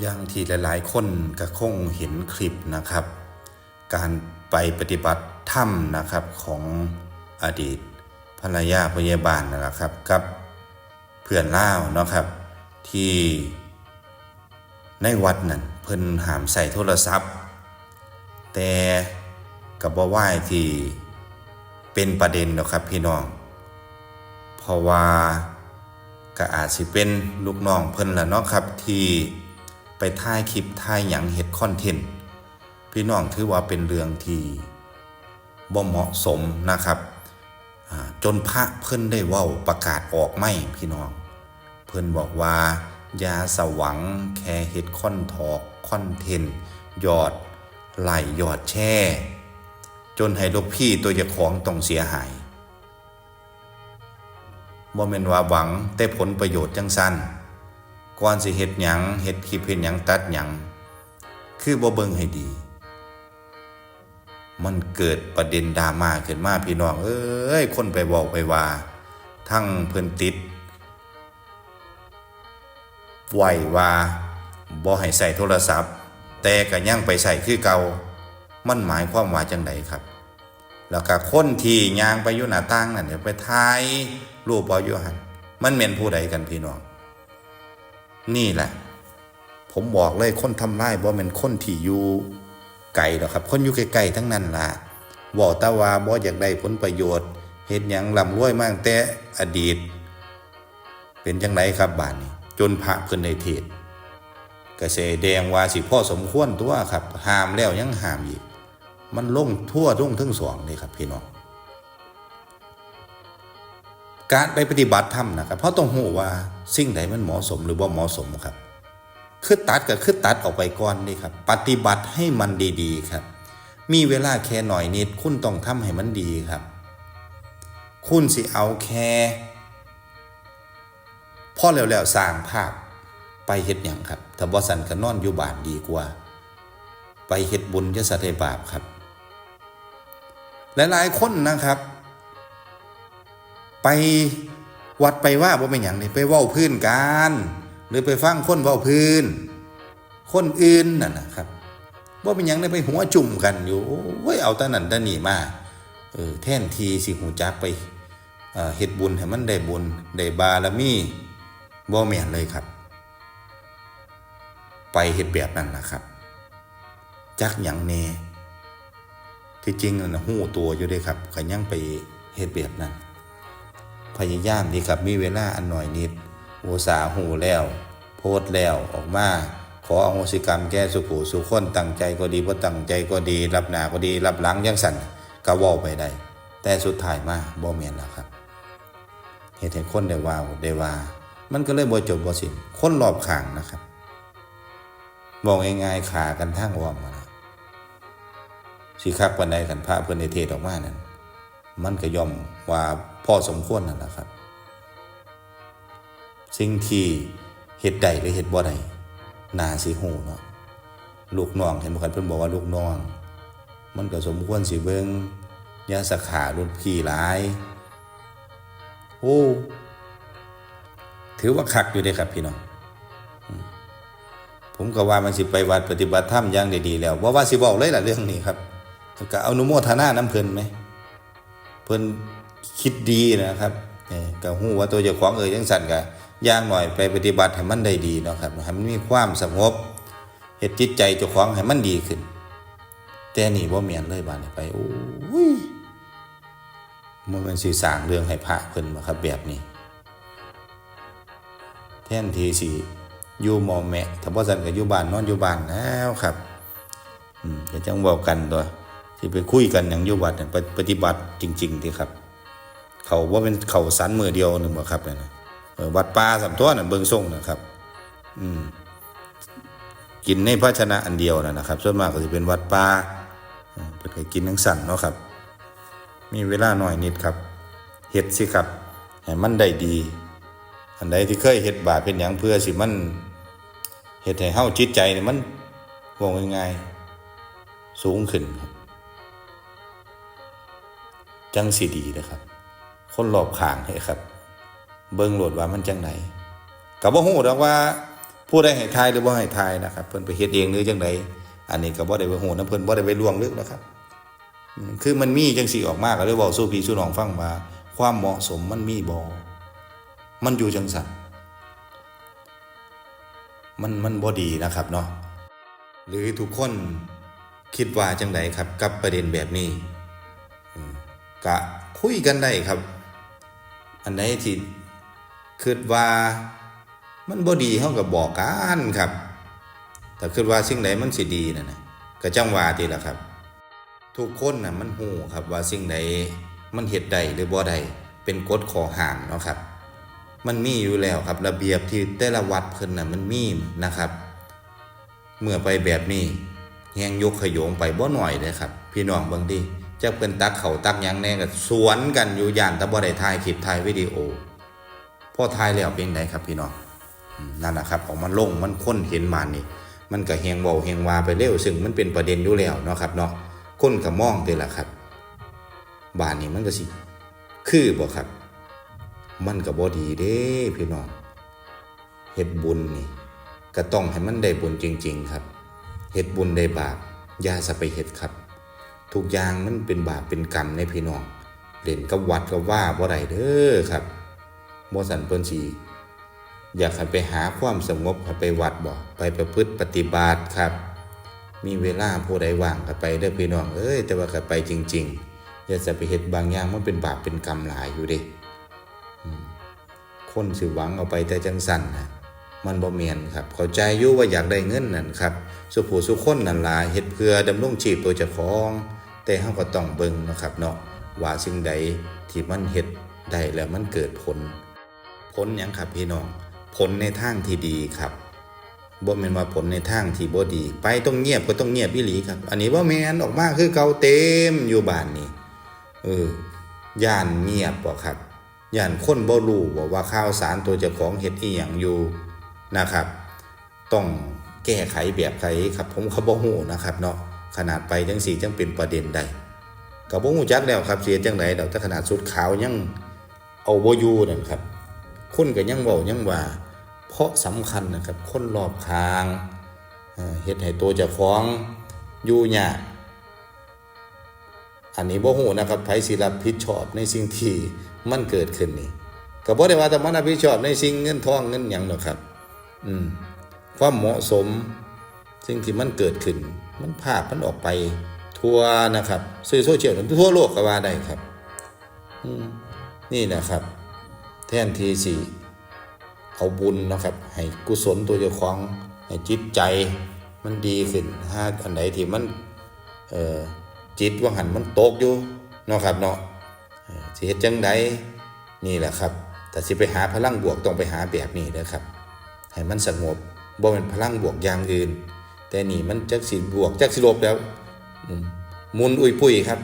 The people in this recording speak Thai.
อย่างที่หลาย ๆ คนก็คงเห็นคลิปนะครับ การไปปฏิบัติธรรมนะครับของอดีตภรรยาพยาบาลน่ะครับกับเพื่อนเล่าเนาะครับ ที่ในวัดนั่นเพิ่นหามใส่โทรศัพท์ แต่กับบ่ไหว้ที่เป็นประเด็นเนาะครับพี่น้อง เพราะว่าก็อาจสิเป็นลูกน้องเพิ่นละเนาะครับที่ ไปถ่ายคลิปถ่ายหยังเฮ็ดคอนเทนต์พี่น้องถือว่าเป็นเรื่องที่บ่เหมาะสมนะครับจนพระเพิ่นได้เว้าประกาศออกไม่พี่น้อง เพิ่นบอกว่ายาสวังแค่เฮ็ดคอนทอกคอนเทนต์ยอดไหลยอดแช่ จนให้ลูกพี่ตัวเจ้าของต้องเสียหายบ่แม่นว่าหวังแต่ผลประโยชน์จังสั้น ก่อนสิเฮ็ดหยังเฮ็ดคลิปเฮ็ดหยังตัดหยังคือบ่เบิ่งให้ดี มันเกิดประเด็นดราม่าขึ้นมาพี่น้องเอ้ยคนไปบอกไปว่า ทั้งเพิ่นติดไหวว่าบ่ให้ใส่โทรศัพท์ แต่ก็ยังไปใส่คือเก่ามันหมายความว่าจังไดครับ แล้วก็คนที่ย่างไปอยู่หน้าต่างนั่นเนี่ยไปถ่ายรูปเอาอยู่หันมันเป็นผู้ใดกันพี่น้อง นี่แหละ ผมบอกเลยคนทำร้ายบ่แม่นคนที่อยู่ไกลหรอกครับ คนอยู่ไกลๆทั้งนั้นล่ะบอกต่ว่าบ่อยากได้ผลประโยชน์เฮ็ดหยังร่ำรวยมากแต่อดีต เป็นจังไดครับบาดนี้ จนพระเพิ่นได้เทศน์ก็แดงว่าสิพ่อสมควรตัวครับห้ามแล้วยังห้ามอีก มันลงทั่วลงทั้งสองเลยครับพี่น้อง การไปปฏิบัติธรรมนะครับเพราะต้องหูว่าสิ่งใดมันเหมาะสมหรือว่าเหมาะสมครับ คือตัดก็คือตัดออกไปก่อนนี่ครับ ปฏิบัติให้มันดีๆครับ มีเวลาแค่หน่อยนิด คุณต้องทำให้มันดีครับ คุณสิเอาแค่พ่อแล้วๆสร้างภาพไปเฮ็ดหยังครับถ้าบ่สันก็นอนอยู่บ้านดีกว่า ไปเฮ็ดบุญจะสะเทบาปครับ หลายๆคนนะครับ ไปวัดไปว่าบ่เป็นอย่างนี้ไปเว้าพื้นกันหรือไปฟังคนเว้าพื้น คนอื่นนั่นนะครับบ่เป็นอย่างนี้ไปหัวจุ่มกันอยู่โอ้ยเอาตานั่นตานี่มาเออแท่นทีสิหูจักไปเฮ็ดบุญให้มันได้บุญได้บารมีบ่แม่นเลยครับ ไปเฮ็ดแบบนั้นนะครับ จักหยังแน่ที่จริงน่ะหู้ตัวอยู่เด้ครับก็ยังไปเฮ็ดแบบนั้น พยายามดีครับมีเวลาอันหน่อยนิดโอสาห์หูแล้ว โพสแล้วออกมาขออโหสิกรรมแก้สุขูสุคนตั้งใจก็ดีบ่ตั้งใจก็ดี รับหน้าก็ดี รับหลังยังสั่นก็ว้าไปได้ แต่สุดท้ายมาบ่แม่นแล้วครับเฮ็ดให้คนได้ว่าได้ว่า มันก็เลยบ่จบบ่สิ้นคนรอบข้างนะครับบอกง่ายๆขากันทางอ้อมมาสิคักปานใดกันพระเพิ่นเทศออกมานั่น มันก็ย่อมว่าพอสมควรนั่นแหละครับ สิ่งที่เฮ็ดได้หรือเฮ็ดบ่ได้น่าสิฮู้เนาะลูกน้องเห็นบ่ครับเพิ่นบอกว่าลูกน้อง มันก็สมควรสิเบิงยาสขารุ่นพี่หลาย โอ้ถือว่าคักอยู่เด้ครับพี่น้องผมก็ว่ามันสิไปวัดปฏิบัติธรรมอย่างดีๆแล้วว่าว่าสิบอกเลยล่ะเรื่องนี้ครับก็เอานุโมทนาน้ำเพลินไหม เพิ่นคิดดีนะครับเออก็ฮู้ว่าตัวเจ้าของเอ่ยจังสั่นก็อย่างหน่อยไปปฏิบัติให้มันได้ดีเนาะครับให้มันมีความสงบเฮ็ดจิตใจเจ้าของให้มันดีขึ้น แต่นี่บ่แม่นเลยบานไปโอ้ยมันเป็นสิสร้างเรื่องให้พระเพิ่นบ่ครับแบบนี้ แท่นทีสิอยู่มอแมะถ้าบ่ซั่นก็อยู่บ้านนอนอยู่บ้านแล้วครับ อืมก็จังเว้ากันตัว สิไปคุยกันหยังยู่วัดเนี่ยปปฏิบัติจริงๆติครับ เขาว่าเป็นเขาสันมือเดียวหนึ่งบ่ครับเนี่ยวัดป่าสำตัวน่ะเบิงส่งนะครับ อืมกินในภาชนะอันเดียวนะนะครับ ส่วนมากก็สิเป็นวัดป่าเออเพิ่นก็กินทั้งสั่นเนาะครับ มีเวลาหน้อยนิดครับเฮ็ดสิครับให้มันได้ดี อันใดที่เคยเฮ็ดบาปเป็นหยังเพื่อสิมันเฮ็ดให้เฮาจิตใจนี่มันว่าง่ายๆสูงขึ้นครับ จังสิดีนะครับ คนรอบขางให้ครับ เบิ่งโหลดว่ามันจังไหนก็บ่ฮู้ดอกว่าผู้ใดให้ทายหรือบ่าให้ทายนะครับ เพิ่นไปเฮ็ดเองหรือจังไดอันนี้ก็บ่ได้ไปโหนํเพิ่นบ่ได้ไปล่วงลึกนะครับ คือมันมีจังสิออกมาก็เลยเว้าสู่พี่สู่น้องฟังว่าความเหมาะสมมันมีบ่มันอยู่จังซั่นมันมันบ่ดีนะครับเนาะหรือทุกคนคิดว่าจังไดครับกับประเด็นแบบนี้ ก็คุยกันได้ครับ อันไหนที่คิดว่ามันบ่ดีเฮาก็บบอกกันครับ แต่คิดว่าสิ่งใดมันสิดีนั่นะก็จังว่าติล่ะครับ ทุกคนน่ะมันฮู้ครับว่าสิ่งใดมันเฮ็ดได้หรือบ่ได้เป็นกฎขอห้ามเนาะครับ มันมีอยู่แล้วครับ ระเบียบที่แต่ละวัดเพิ่นน่ะมันมีนะครับ เมื่อไปแบบนี้แฮงยกขยงไปบ่หน่อยเลยครับ พี่น้องบิ่งดิ จักเพิ่นตักเขาตักยังแน่ก็สวนกันอยู่ย่านต่บ่ได้ถ่ายคลิปถ่ายวิดีโอพ่อถ่ายแล้วเป็นไดครับพี่น้องนั่นนะครับออกมาลงมันคนเห็นมานนี่มันก็แฮงเว้าแฮงวาไปเร็วซึ่งมันเป็นประเด็นอยู่แล้วเนาะครับเนาะคนก็มองเด้ล่ะครับบ้านนี้มันก็สิ คือบ่ครับ มันก็บ่ดีเด้พี่น้องเฮ็ดบุญนี่ก็ต้องให้มันได้บุญจริง ๆ ครับเฮ็ดบุญได้บาปอย่าสะไปเฮ็ดครับ ทุกอย่างมันเป็นบาปเป็นกรรมในพี่น้องเล่นกับวัดกับว่าบ่ได้เด้อครับบ่สันเพิ่นสิอยากให้ไปหาความสงบให้ไปวัดบ่ไปประพฤติปฏิบัติครับ มีเวลาผู้ใดว่างก็ไปเด้อพี่น้องเอ้ยแต่ว่าก็ไปจริง ๆ อย่าจะไปเฮ็ดบางอย่างมันเป็นบาปเป็นกรรมหลายอยู่เด้คนสิหวังเอาไปแต่จังสั่นนะมันบ่เมียนครับ เข้าใจอยู่ว่าอยากได้เงินนั่นครับ สุผู้สุคนนั่นล่ะเฮ็ดเพื่อดำรงชีพตัวเจ้าของ แต่เฮาก็ต้องเบิ่งนะครับเนาะว่าสิ่งใดที่มันเฮ็ดได้แล้วมันเกิดผล ผลหยังครับพี่น้อง ผลในทางที่ดีครับบ่แม่นว่าผลในทางที่บ่ดี ไปต้องเงียบก็ต้องเงียบอีหลีครับ อันนี้บ่แม่นออกมาคือเก่าเต็มอยู่บ้านนี่เออย่านเงียบบ่ครับย่านคนบ่รู้ว่าว่าข่าวสารตัวเจ้าของเฮ็ดอีหยังอยู่นะครับ ต้องแก้ไขแบบไขครับ ผมก็บ่ฮู้นะครับเนาะ ขนาดไปจังสี่จังเป็นประเด็นใดก็บ่ฮู้จักแล้วครับเสียจังไดดอกแต่ขนาดสุดขาวยังเอาบ่อยู่นั่นครับคนก็ยังเว้ายังว่า เพราะสำคัญนะครับ คนรอบข้างเฮ็ดให้ตัวเจ้าของอยู่ยากอันนี้บ่ฮู้นะครับไผสิรับผิดชอบในสิ่งที่มันเกิดขึ้นนี่ก็บ่ได้ว่าแต่มันรับผิดชอบในสิ่งเงินทองเงินหยังหรอกครับ อืมความเหมาะสม สิ่งที่มันเกิดขึ้น มันภาพมันออกไปทั่วนะครับสื่อโซเชียลทั่วโลกก็ว่าได้ครับนี่นะครับ แทนที่สิเอาบุญนะครับ ให้กุศลตัวเจ้าของให้จิตใจมันดีขึ้นถ้าอันไหนที่มันจิตว่าหันมันตกอยู่เนาะครับเนาะเสิเฮ็ดจังไดนี่แหละครับ แต่สิไปหาพลังบวกต้องไปหาแบบนี้เด้อครับ ให้มันสงบบ่เป็นพลังบวกอย่างอื่น แต่นี่มันจักสิบวกจักสิลบแล้วมหมุนอุยปุยครับ